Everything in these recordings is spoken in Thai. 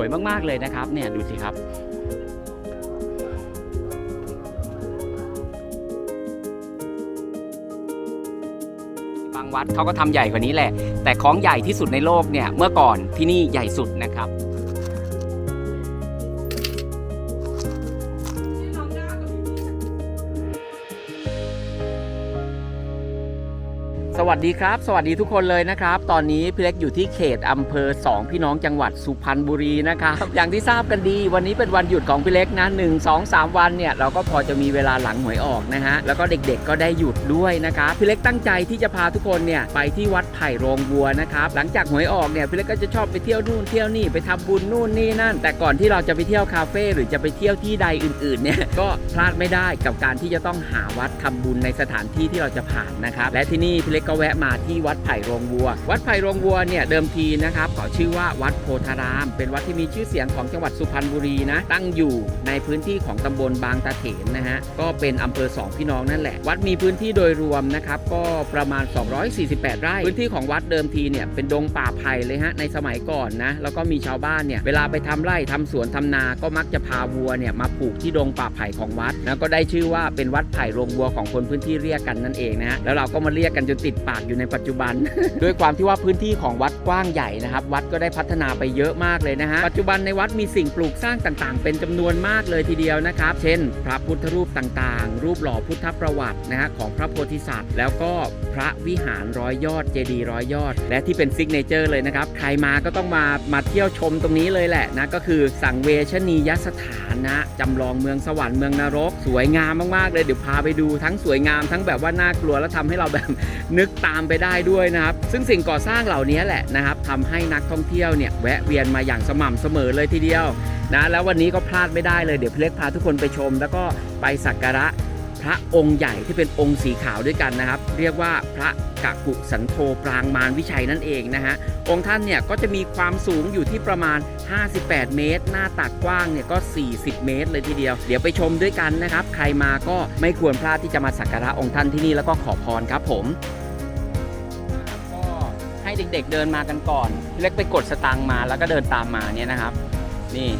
วยมากๆเลยนะครับ เนี่ยดูสิครับบางวัดเขาก็ทำใหญ่กว่านี้แหละ แต่ของใหญ่ที่สุดในโลกเนี่ยเมื่อก่อนที่นี่ใหญ่สุดนะครับ วัสดีครับ สวัสดีทุกคนเลยนะครับ ตอนนี้พี่เล็กอยู่ที่เขตอำเภอ 2 พี่น้องจังหวัดสุพรรณบุรีนะครับ อย่างที่ทราบกันดี วันนี้เป็นวันหยุดของพี่เล็กนะหนึ่งสองสามวันเนี่ยเราก็พอจะมีเวลาหลังหวยออกนะฮะ แล้วก็เด็กๆก็ได้หยุดด้วยนะครับ พี่เล็กตั้งใจที่จะพาทุกคนเนี่ยไปที่วัดไผ่โรงวัวนะครับ หลังจากหวยออกเนี่ยพี่เล็กก็จะชอบไปเที่ยวนู่นเที่ยวนี่ไปทำบุญนู่นนี่นั่น แต่ก่อนที่เราจะไปเที่ยวคาเฟ่หรือจะไปเที่ยวที่ใดอื่นๆเนี่ยก็พลาดไม่ได้กับการที่จะต้องหาวัดทำบุญในสถานที่ที่เราจะผ่านนะครับและที่นี่พี่เล็กก็แวะมาที่วัดไผ่โรงวัว วัดไผ่โรงวัวเนี่ยเดิมทีนะครับขอชื่อว่าวัดโพธาราม เป็นวัดที่มีชื่อเสียงของจังหวัดสุพรรณบุรีนะตั้งอยู่ในพื้นที่ของตำบลบางตะเถนนะฮะก็เป็นอำเภอสองพี่น้องนั่นแหละ วัดมีพื้นที่โดยรวมนะครับก็ประมาณ 248 ไร่ พื้นที่ของวัดเดิมทีเนี่ยเป็นดงป่าไผ่เลยฮะในสมัยก่อนนะแล้วก็มีชาวบ้านเนี่ยเวลาไปทำไร่ทำสวนทำนาก็มักจะพาวัวเนี่ยมาผูกที่ดงป่าไผ่ของวัด แล้วก็ได้ชื่อว่าเป็นวัดไผ่โรงวัวของคนพื้นที่เรียกกันนั่นเองนะฮะแล้วเราก็มาเรียกกันจนติดปากอยู่ในปัจจุบัน ด้วยความที่ว่าพื้นที่ของวัดกว้างใหญ่นะครับ วัดก็ได้พัฒนาไปเยอะมากเลยนะฮะ ปัจจุบันในวัดมีสิ่งปลูกสร้างต่างๆ เป็นจำนวนมากเลยทีเดียวนะครับ เช่น พระพุทธรูปต่างๆ รูปหล่อพุทธประวัตินะฮะของพระโพธิสัตว์ แล้วก็พระวิหารร้อยยอดเจดีย์ร้อยยอด และที่เป็นซิกเนเจอร์เลยนะครับ ใครมาก็ต้องมามาเที่ยวชมตรงนี้เลยแหละนะ ก็คือสังเวชนียสถานนะจำลองเมืองสวรรค์เมืองนรก สวยงามมากๆเลยเดี๋ยวพาไปดูทั้งสวยงามทั้งแบบว่าน่ากลัวแล้วทำให้เราแบบนึกตามไปได้ด้วยนะครับ ซึ่งสิ่งก่อสร้างเหล่านี้แหละนะครับทำให้นักท่องเที่ยวเนี่ยแวะเวียนมาอย่างสม่ำเสมอเลยทีเดียวนะแล้ววันนี้ก็พลาดไม่ได้เลยเดี๋ยวพี่เล็กพาทุกคนไปชม แล้วก็ไปสักการะพระองค์ใหญ่ที่เป็นองค์สีขาวด้วยกันนะครับ เรียกว่าพระกะกุสันโธปรางมารวิชัยนั่นเองนะฮะองค์ท่านเนี่ยก็จะมีความสูงอยู่ที่ประมาณ 58 เมตร หน้าตักกว้างเนี่ยก็ 40 เมตรเลยทีเดียว เดี๋ยวไปชมด้วยกันนะครับ ใครมาก็ไม่ควรพลาดที่จะมาสักการะองค์ท่านที่นี่แล้วก็ขอพรครับผม เด็ก ๆ เดินมากันก่อนพี่เล็กไปกดสตังค์มาแล้วก็เดินตามมาเนี่ยนะครับ นี่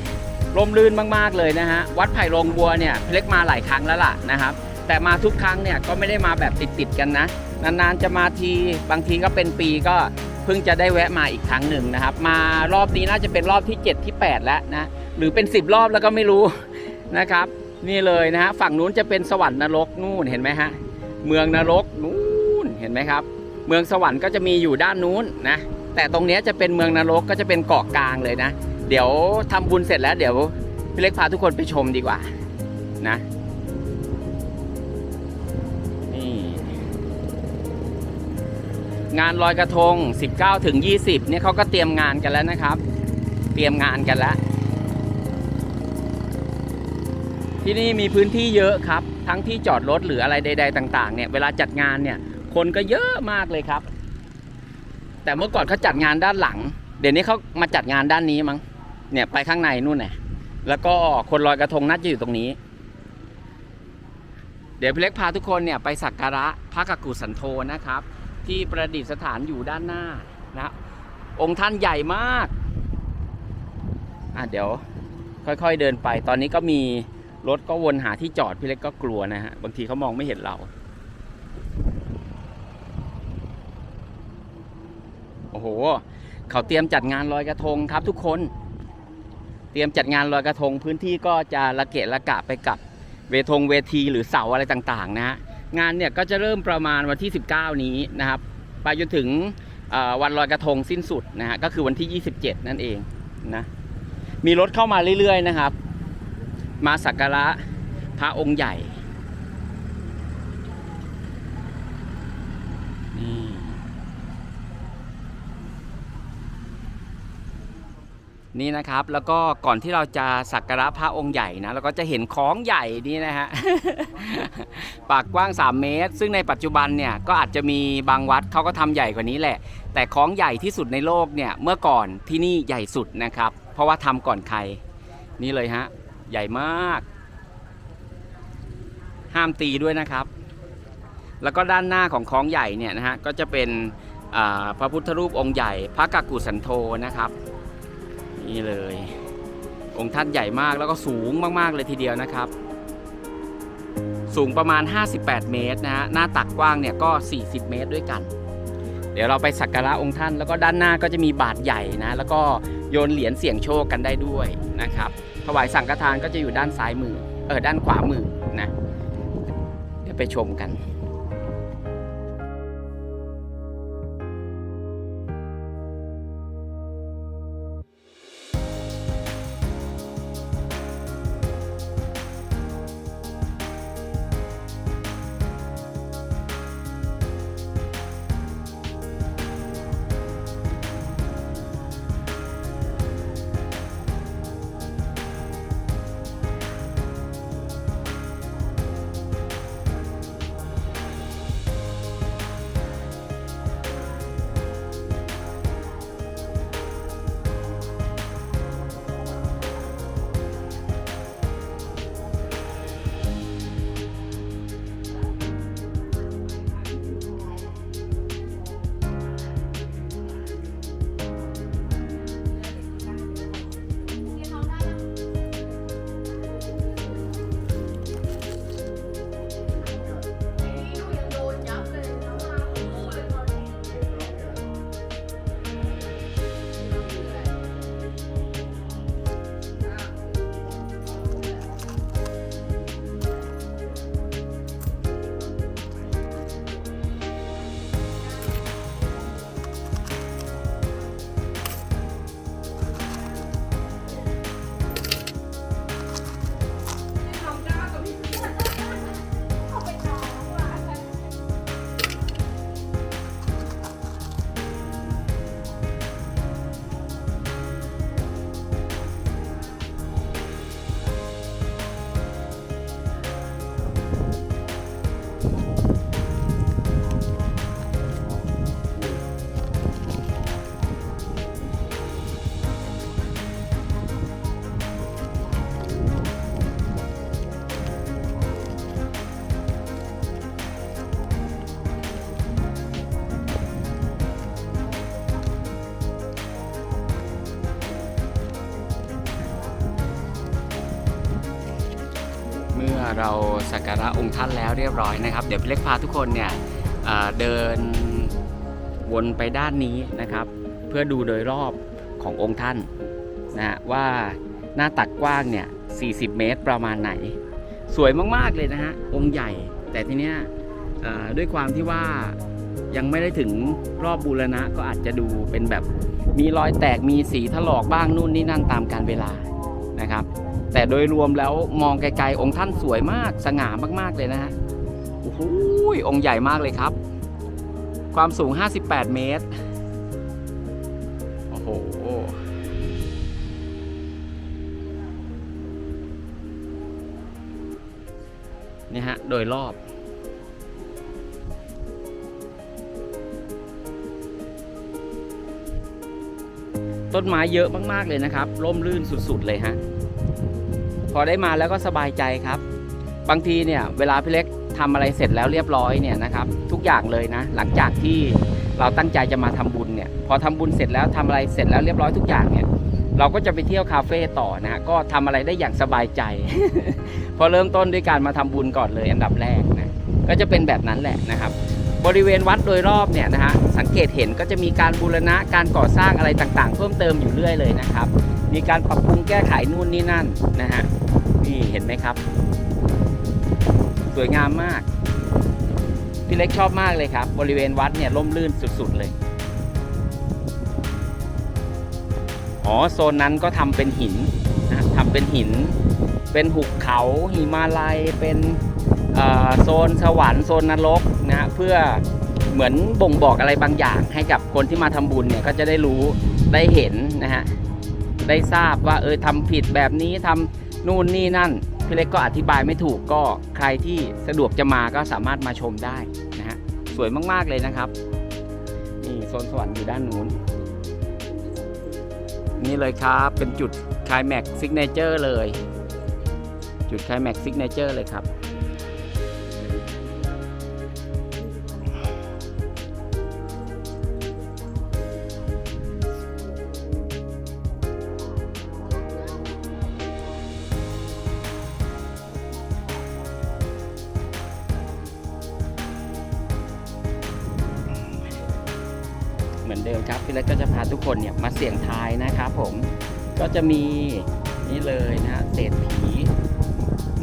ร่มรื่นมากๆเลยนะฮะวัดไผ่โรงบัวเนี่ยพี่เล็กมาหลายครั้งแล้วล่ะนะครับ แต่มาทุกครั้งเนี่ยก็ไม่ได้มาแบบติดๆกันนะ นานๆจะมาทีบางทีก็เป็นปีก็เพิ่งจะได้แวะมาอีกครั้งหนึ่งนะครับ มารอบนี้น่าจะเป็นรอบที่ 7 ที่ 8 แล้วนะหรือเป็น 10 รอบแล้วก็ไม่รู้นะครับ นี่เลยนะฮะฝั่งนู้นจะเป็นสวรรค์นรกนู่นเห็นไหมฮะเมืองนรกนู่นเห็นไหมครับ เมืองสวรรค์ก็จะมีอยู่ด้านนู้นนะ แต่ตรงนี้จะเป็นเมืองนรกก็จะเป็นเกาะกลางเลยนะ เดี๋ยวทำบุญเสร็จแล้วเดี๋ยวพี่เล็กพาทุกคนไปชมดีกว่านะนี่งานลอยกระทง 19ถึง20 เนี่ยเขาก็เตรียมงานกันแล้วนะครับ เตรียมงานกันแล้ว ที่นี่มีพื้นที่เยอะครับ ทั้งที่จอดรถหรืออะไรใด ๆ ต่าง ๆ เนี่ย เวลาจัดงานเนี่ย คนก็เยอะมากเลยครับ แต่เมื่อก่อนเขาจัดงานด้านหลัง เดี๋ยวนี้เขามาจัดงานด้านนี้มั้งเนี่ยไปข้างในนู่นน่ะแล้วก็คนลอยกระทงน่าจะอยู่ตรงนี้ เดี๋ยวพี่เล็กพาทุกคนเนี่ยไปสักการะพระกกุสันโธนะครับ ที่ประดิษฐานอยู่ด้านหน้านะองค์ท่านใหญ่มากอะเดี๋ยวค่อยๆเดินไป ตอนนี้ก็มีรถก็วนหาที่จอดพี่เล็กก็กลัวนะฮะบางทีเขามองไม่เห็นเรา อ้โห เขาเตรียมจัดงานลอยกระทงครับทุกคน เตรียมจัดงานลอยกระทง พื้นที่ก็จะระเกะระกะไปกับเวทงเวทีหรือเสาอะไรต่างๆนะฮะ งานเนี่ยก็จะเริ่มประมาณวันที่ 19 นี้นะครับ ไปจนถึงวันลอยกระทงสิ้นสุดนะฮะ ก็คือวันที่ 27 นั่นเองนะ มีรถเข้ามาเรื่อยๆนะครับ มาสักการะพระองค์ใหญ่ นี่นะครับแล้วก็ก่อนที่เราจะสักการะพระองค์ใหญ่นะเราก็จะเห็นของใหญ่นี่นะฮะ ปากกว้าง 3 เมตร ซึ่งในปัจจุบันเนี่ยก็อาจจะมีบางวัดเขาก็ทำใหญ่กว่านี้แหละ แต่ของใหญ่ที่สุดในโลกเนี่ยเมื่อก่อนที่นี่ใหญ่สุดนะครับ เพราะว่าทำก่อนใคร นี่เลยฮะใหญ่มาก ห้ามตีด้วยนะครับ แล้วก็ด้านหน้าของของใหญ่เนี่ยนะฮะก็จะเป็นพระพุทธรูปองค์ใหญ่ พระกักกุสันโธนะครับ นี่เลย องค์ท่านใหญ่มากแล้วก็สูงมากๆเลยทีเดียวนะครับ สูงประมาณ 58 เมตรนะฮะหน้าตักกว้างเนี่ยก็ 40 เมตรด้วยกัน เดี๋ยวเราไปสักการะองค์ท่าน แล้วก็ด้านหน้าก็จะมีบาทใหญ่นะ แล้วก็โยนเหรียญเสี่ยงโชคกันได้ด้วยนะครับ ถวายสังฆทานก็จะอยู่ด้านซ้ายมือเออด้านขวามือนะ เดี๋ยวไปชมกัน เราสักการะองค์ท่านแล้วเรียบร้อยนะครับ เดี๋ยวพี่เล็กพาทุกคนเนี่ยเดินวนไปด้านนี้นะครับ เพื่อดูโดยรอบขององค์ท่านนะฮะว่าหน้าตักกว้างเนี่ย 40 เมตรประมาณไหน สวยมากๆเลยนะฮะองค์ใหญ่ แต่ทีเนี้ยด้วยความที่ว่ายังไม่ได้ถึงรอบบูรณะก็อาจจะดูเป็นแบบมีรอยแตกมีสีถลอกบ้างนู่นนี่นั่นตามการเวลานะครับ แต่โดยรวมแล้วมองไกลๆ องค์ท่านสวยมากสง่ามากๆเลยนะฮะโอ้โหองค์ใหญ่มากเลยครับ ความสูง 58 เมตร โอ้โหนี่ฮะ โดยรอบต้นไม้เยอะมาก ๆ เลยนะครับ ร่มรื่นสุด ๆ เลยฮะ พอได้มาแล้วก็สบายใจครับ บางทีเนี่ยเวลาพี่เล็กทำอะไรเสร็จแล้วเรียบร้อยเนี่ยนะครับทุกอย่างเลยนะ หลังจากที่เราตั้งใจจะมาทำบุญเนี่ยพอทำบุญเสร็จแล้วทำอะไรเสร็จแล้วเรียบร้อยทุกอย่างเนี่ยเราก็จะไปเที่ยวคาเฟ่ต่อนะฮะก็ทำอะไรได้อย่างสบายใจ พอเริ่มต้นด้วยการมาทำบุญก่อนเลยอันดับแรกนะก็จะเป็นแบบนั้นแหละนะครับ บริเวณวัดโดยรอบเนี่ยนะฮะสังเกตเห็นก็จะมีการบูรณะการก่อสร้างอะไรต่างๆ เพิ่มเติมอยู่เรื่อยเลยนะครับ มีการปรับปรุงแก้ไขนู่นนี่นั่นนะฮะนี่เห็นไหมครับ สวยงามมากพี่เล็กชอบมากเลยครับ บริเวณวัดเนี่ยร่มรื่นสุด ๆ เลย อ๋อโซนนั้นก็ทำเป็นหินนะทำเป็นหิน เป็นหุบเขาหิมาลัยเป็นโซนสวรรค์โซนนรกนะเพื่อเหมือนบ่งบอกอะไรบางอย่างให้กับคนที่มาทำบุญเนี่ยก็จะได้รู้ได้เห็นนะฮะ ได้ทราบว่าเออทำผิดแบบนี้ทำนู่นนี่นั่นพี่เล็กก็อธิบายไม่ถูกก็ใครที่สะดวกจะมาก็สามารถมาชมได้นะฮะสวยมากๆเลยนะครับนี่โซนสวรรค์อยู่ด้านนู้นนี่เลยครับเป็นจุดคลายแม็กซิกเนเจอร์เลย จุดคลายแม็กซิกเนเจอร์เลยครับ เดิมครับพี่เล็กก็จะพาทุกคนเนี่ยมาเสี่ยงทายนะครับผมก็จะมีนี่เลยนะเศรษฐี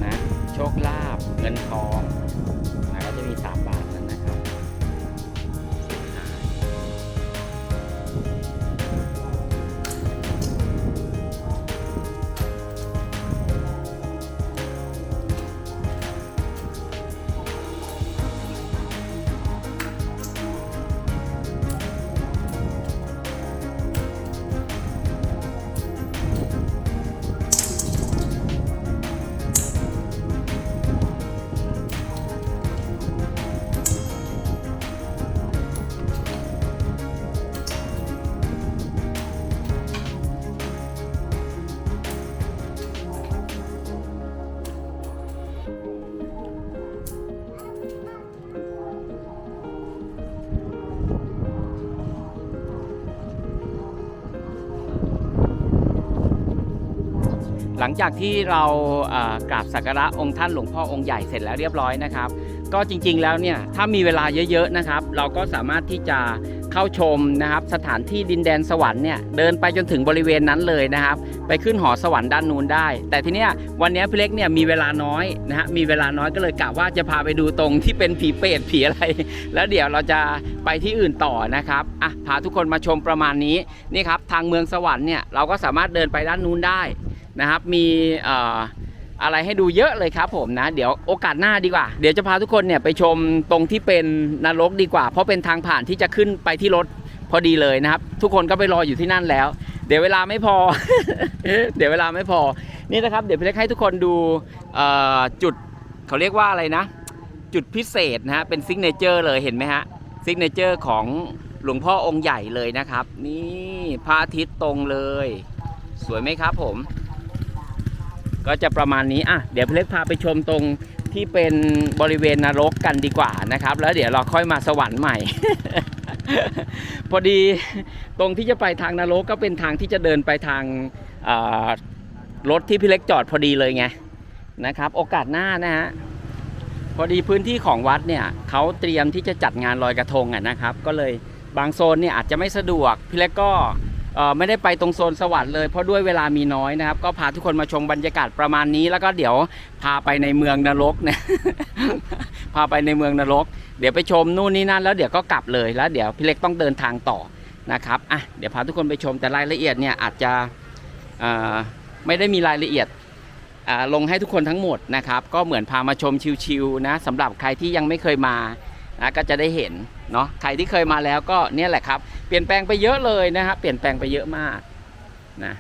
นะโชคลาภเงินทอง ลังจากที่เรากราบสักการะองค์ท่านหลวงพ่อองค์ใหญ่เสร็จแล้วเรียบร้อยนะครับ ก็จริงๆแล้วเนี่ยถ้ามีเวลาเยอะๆนะครับ เราก็สามารถที่จะเข้าชมนะครับ สถานที่ดินแดนสวรรค์เนี่ยเดินไปจนถึงบริเวณนั้นเลยนะครับ ไปขึ้นหอสวรรค์ด้านนู้นได้ แต่ทีเนี้ยวันนี้พี่เล็กเนี่ยมีเวลาน้อยนะฮะมีเวลาน้อยก็เลยกะว่าจะพาไปดูตรงที่เป็นผีเปรตผีอะไร แล้วเดี๋ยวเราจะไปที่อื่นต่อนะครับอะพาทุกคนมาชมประมาณนี้นี่ครับทางเมืองสวรรค์เนี่ยเราก็สามารถเดินไปด้านนู้นได้ นะครับ มีอะไรให้ดูเยอะเลยครับผมนะ เดี๋ยวโอกาสหน้าดีกว่า เดี๋ยวจะพาทุกคนเนี่ยไปชมตรงที่เป็นนรกดีกว่า เพราะเป็นทางผ่านที่จะขึ้นไปที่รถพอดีเลยนะครับ ทุกคนก็ไปรออยู่ที่นั่นแล้ว เดี๋ยวเวลาไม่พอ เดี๋ยวเวลาไม่พอนี่นะครับ เดี๋ยวพี่เล็กให้ทุกคนดูจุดเขาเรียกว่าอะไรนะ จุดพิเศษนะฮะเป็นซิกเนเจอร์เลยเห็นไหมฮะซิกเนเจอร์ของหลวงพ่อองค์ใหญ่เลยนะครับ นี่พระอาทิตย์ตรงเลย สวยไหมครับผม ก็จะประมาณนี้อะเดี๋ยวพี่เล็กพาไปชมตรงที่เป็นบริเวณนรกกันดีกว่านะครับ แล้วเดี๋ยวเราค่อยมาสวรรค์ใหม่ พอดีตรงที่จะไปทางนรกก็เป็นทางที่จะเดินไปทางรถที่พี่เล็กจอดพอดีเลยไงนะครับ โอกาสหน้านะฮะพอดีพื้นที่ของวัดเนี่ยเขาเตรียมที่จะจัดงานลอยกระทงอะนะครับ ก็เลยบางโซนเนี่ยอาจจะไม่สะดวกพี่เล็กก็ ไม่ได้ไปตรงโซนสวรรค์เลยเพราะด้วยเวลามีน้อยนะครับ ก็พาทุกคนมาชมบรรยากาศประมาณนี้แล้วก็เดี๋ยวพาไปในเมืองนรกเนี่ยพาไปในเมืองนรก เดี๋ยวไปชมนู่นนี่นั่นแล้วเดี๋ยวก็กลับเลยแล้วเดี๋ยวพี่เล็กต้องเดินทางต่อนะครับอะเดี๋ยวพาทุกคนไปชมแต่รายละเอียดเนี่ยอาจจะไม่ได้มีรายละเอียดลงให้ทุกคนทั้งหมดนะครับ ก็เหมือนพามาชมชิวๆนะสำหรับใครที่ยังไม่เคยมานะก็จะได้เห็น เนาะใครที่เคยมาแล้วก็เนี่ยแหละครับ เปลี่ยนแปลงไปเยอะเลยนะครับเปลี่ยนแปลงไปเยอะมากนะ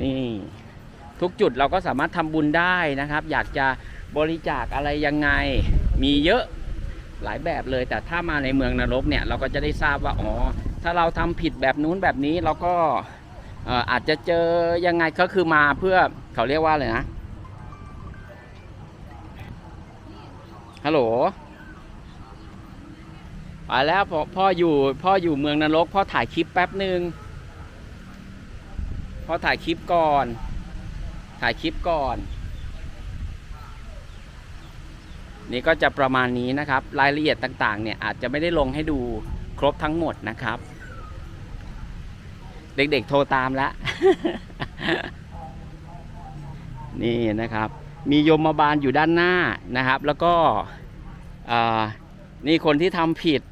นี่ทุกจุดเราก็สามารถทำบุญได้นะครับ อยากจะบริจาคอะไรยังไงมีเยอะหลายแบบเลย แต่ถ้ามาในเมืองนรกเนี่ยเราก็จะได้ทราบว่าอ๋อถ้าเราทำผิดแบบนู้นแบบนี้เราก็ออาจจะเจอยังไงก็คือมาเพื่อเขาเรียกว่าอะไรนะฮัลโหล ไปแล้วพ่อพ่ออยู่พ่ออยู่เมืองนรกพ่อถ่ายคลิปแป๊บหนึ่งพ่อถ่ายคลิปก่อน ถ่ายคลิปก่อน นี่ก็จะประมาณนี้นะครับ รายละเอียดต่างๆ เนี่ยอาจจะไม่ได้ลงให้ดูครบทั้งหมดนะครับ เด็กๆโทรตามแล้วนี่นะครับ มียมบาลอยู่ด้านหน้านะครับ แล้วก็นี่คนที่ทำผิด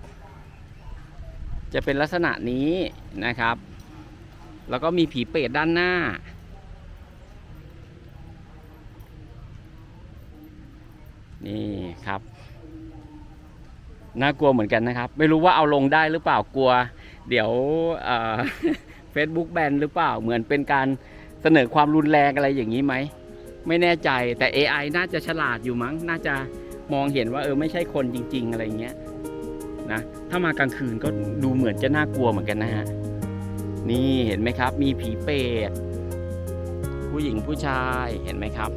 จะเป็นลักษณะนี้นะครับ แล้วก็มีผีเปรตด้านหน้า นี่ครับน่ากลัวเหมือนกันนะครับ ไม่รู้ว่าเอาลงได้หรือเปล่ากลัว เดี๋ยวเฟซบุ๊กแบนหรือเปล่าเหมือนเป็นการเสนอความรุนแรงอะไรอย่างนี้ไหม ไม่แน่ใจแต่ AI น่าจะฉลาดอยู่มั้ง น่าจะมองเห็นว่าเออไม่ใช่คนจริง ๆ อะไรเงี้ย นะ ถ้ามากลางคืนก็ดูเหมือนจะน่ากลัวเหมือนกันนะฮะ นี่เห็นไหมครับ มีผีเปรตผู้หญิงผู้ชายเห็นไหมครับ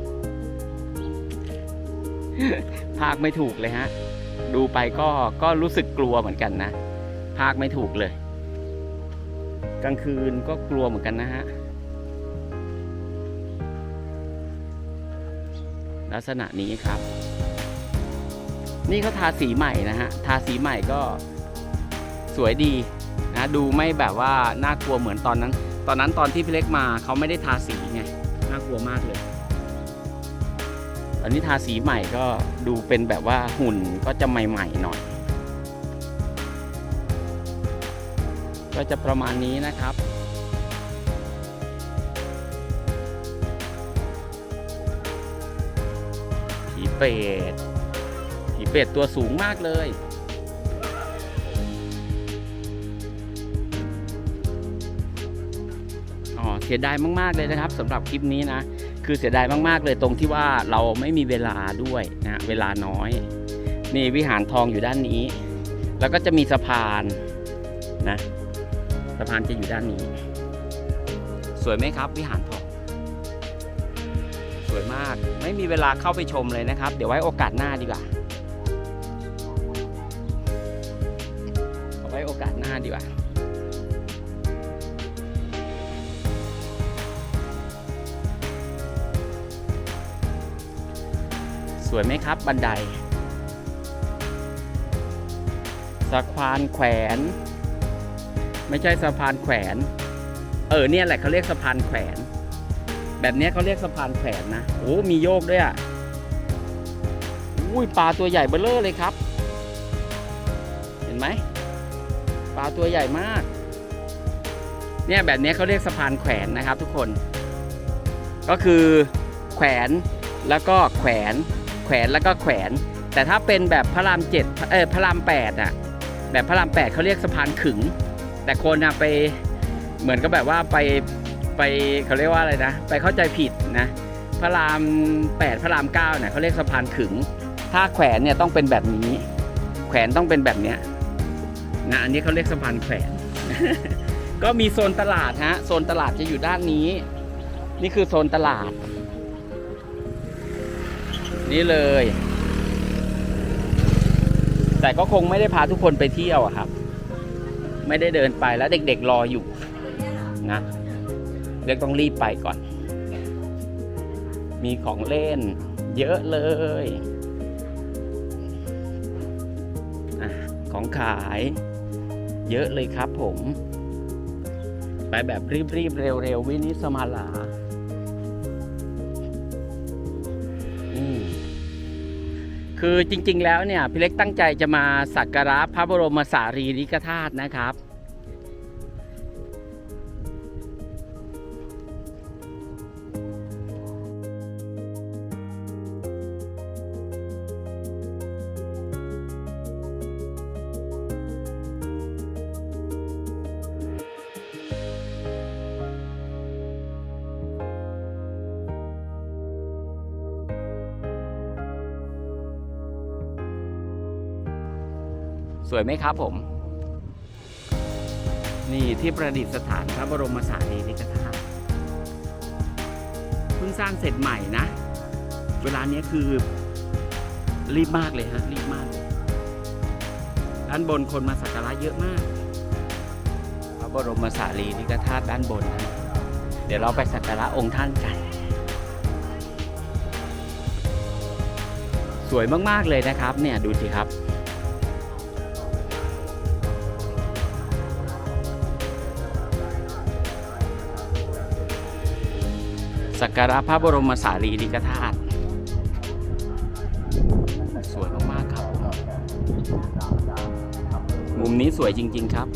ภาคไม่ถูกเลยฮะ ดูไปก็ก็รู้สึกกลัวเหมือนกันนะภาคไม่ถูกเลย กลางคืนก็กลัวเหมือนกันนะฮะลักษณะนี้ครับ นี่เขาทาสีใหม่นะฮะ ทาสีใหม่ก็สวยดีนะดูไม่แบบว่าน่ากลัวเหมือนตอนนั้น ตอนนั้นตอนที่พี่เล็กมาเขาไม่ได้ทาสีไงน่ากลัวมากเลย ตอนนี้ทาสีใหม่ก็ดูเป็นแบบว่าหุ่นก็จะใหม่ๆหน่อย ก็จะประมาณนี้นะครับผีเป็ด เป็ดตัวสูงมากเลยอ๋อเสียดายมากๆเลยนะครับสำหรับคลิปนี้นะ คือเสียดายมากๆเลยตรงที่ว่าเราไม่มีเวลาด้วยนะเวลาน้อย นี่วิหารทองอยู่ด้านนี้ แล้วก็จะมีสะพานนะสะพานจะอยู่ด้านนี้ สวยไหมครับ วิหารทองสวยมาก ไม่มีเวลาเข้าไปชมเลยนะครับ เดี๋ยวไว้โอกาสหน้าดีกว่า กาสหน้าดีกว่าสวยไหมครับบันไดสะพานแขวน ไม่ใช่สะพานแขวน เออเนี่ยแหละเขาเรียกสะพานแขวน แบบนี้เขาเรียกสะพานแขวนนะโอ้มีโยกด้วยอะอุ้ยปลาตัวใหญ่เบ้อเร่อเลยครับ เห็นไหม ลาตัวใหญ่มาก เนี่ยแบบนี้เขาเรียกสะพานแขวนนะครับทุกคน ก็คือแขวนแล้วก็แขวนแขวนแล้วก็แขวน แต่ถ้าเป็นแบบพระรามเจ็ดเออพระรามแปดอะแบบพระรามแปดเขาเรียกสะพานขึง แต่คนนะไปเหมือนก็แบบว่าไปไปเขาเรียกว่าอะไรนะ ไปเข้าใจผิดนะพระรามแปดพระรามเก้าเนี่ยเขาเรียกสะพานขึง ถ้าแขวนเนี่ยต้องเป็นแบบนี้ แขวนต้องเป็นแบบเนี้ย นะอันนี้เขาเรียกสะพานแขวนก็มีโซนตลาดฮะโซนตลาดจะอยู่ด้านนี้ นี่คือโซนตลาด นี่เลย แต่ก็คงไม่ได้พาทุกคนไปเที่ยวอะครับ ไม่ได้เดินไปแล้วเด็กๆรออยู่นะเด็กต้องรีบไปก่อน มีของเล่น เยอะเลยอของขาย เยอะเลยครับผม ไปแบบรีบๆเร็วๆวินิสมาลาอืมคือจริงๆแล้วเนี่ยพี่เล็กตั้งใจจะมาสักการะพระบรมสารีริกธาตุนะครับ สวยไหมครับผม นี่ที่ประดิษฐานพระบรมสารีริกธาตุเพิ่งสร้างเสร็จใหม่นะ เวลาเนี้ยคือรีบมากเลยฮะ รีบมากเลยด้านบนคนมาสักการะเยอะมาก พระบรมสารีริกธาตุด้านบนนะเดี๋ยวเราไปสักการะองค์ท่านกัน สวยมาก ๆ เลยนะครับ เนี่ยดูสิครับ สักการะพระบรมสารีริกธาตุสวยมากๆครับ มุมนี้สวยจริง ๆ ครับ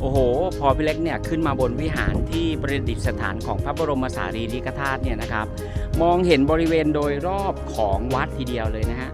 โอ้โห พอพี่เล็กเนี่ยขึ้นมาบนวิหารที่ประดิษฐานของพระบรมสารีริกธาตุเนี่ยนะครับ มองเห็นบริเวณโดยรอบของวัดทีเดียวเลยนะฮะ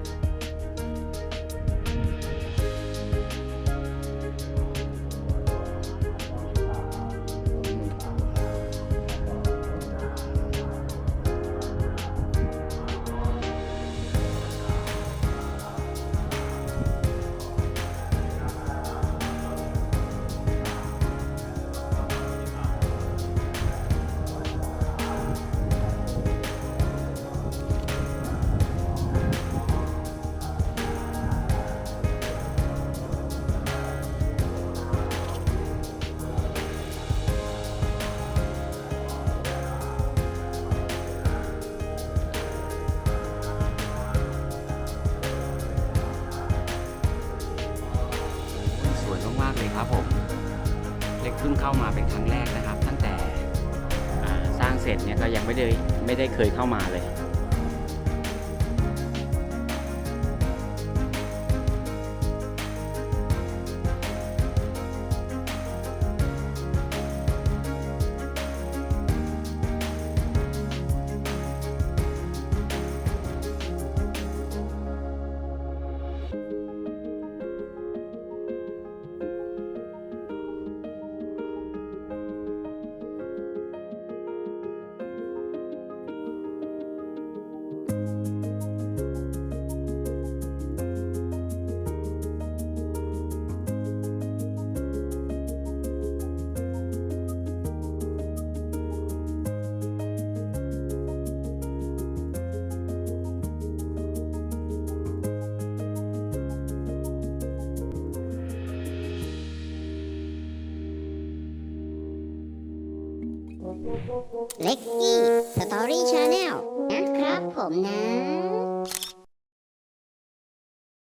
ก็ยังไม่ได้ไม่ได้เคยเข้ามาเลย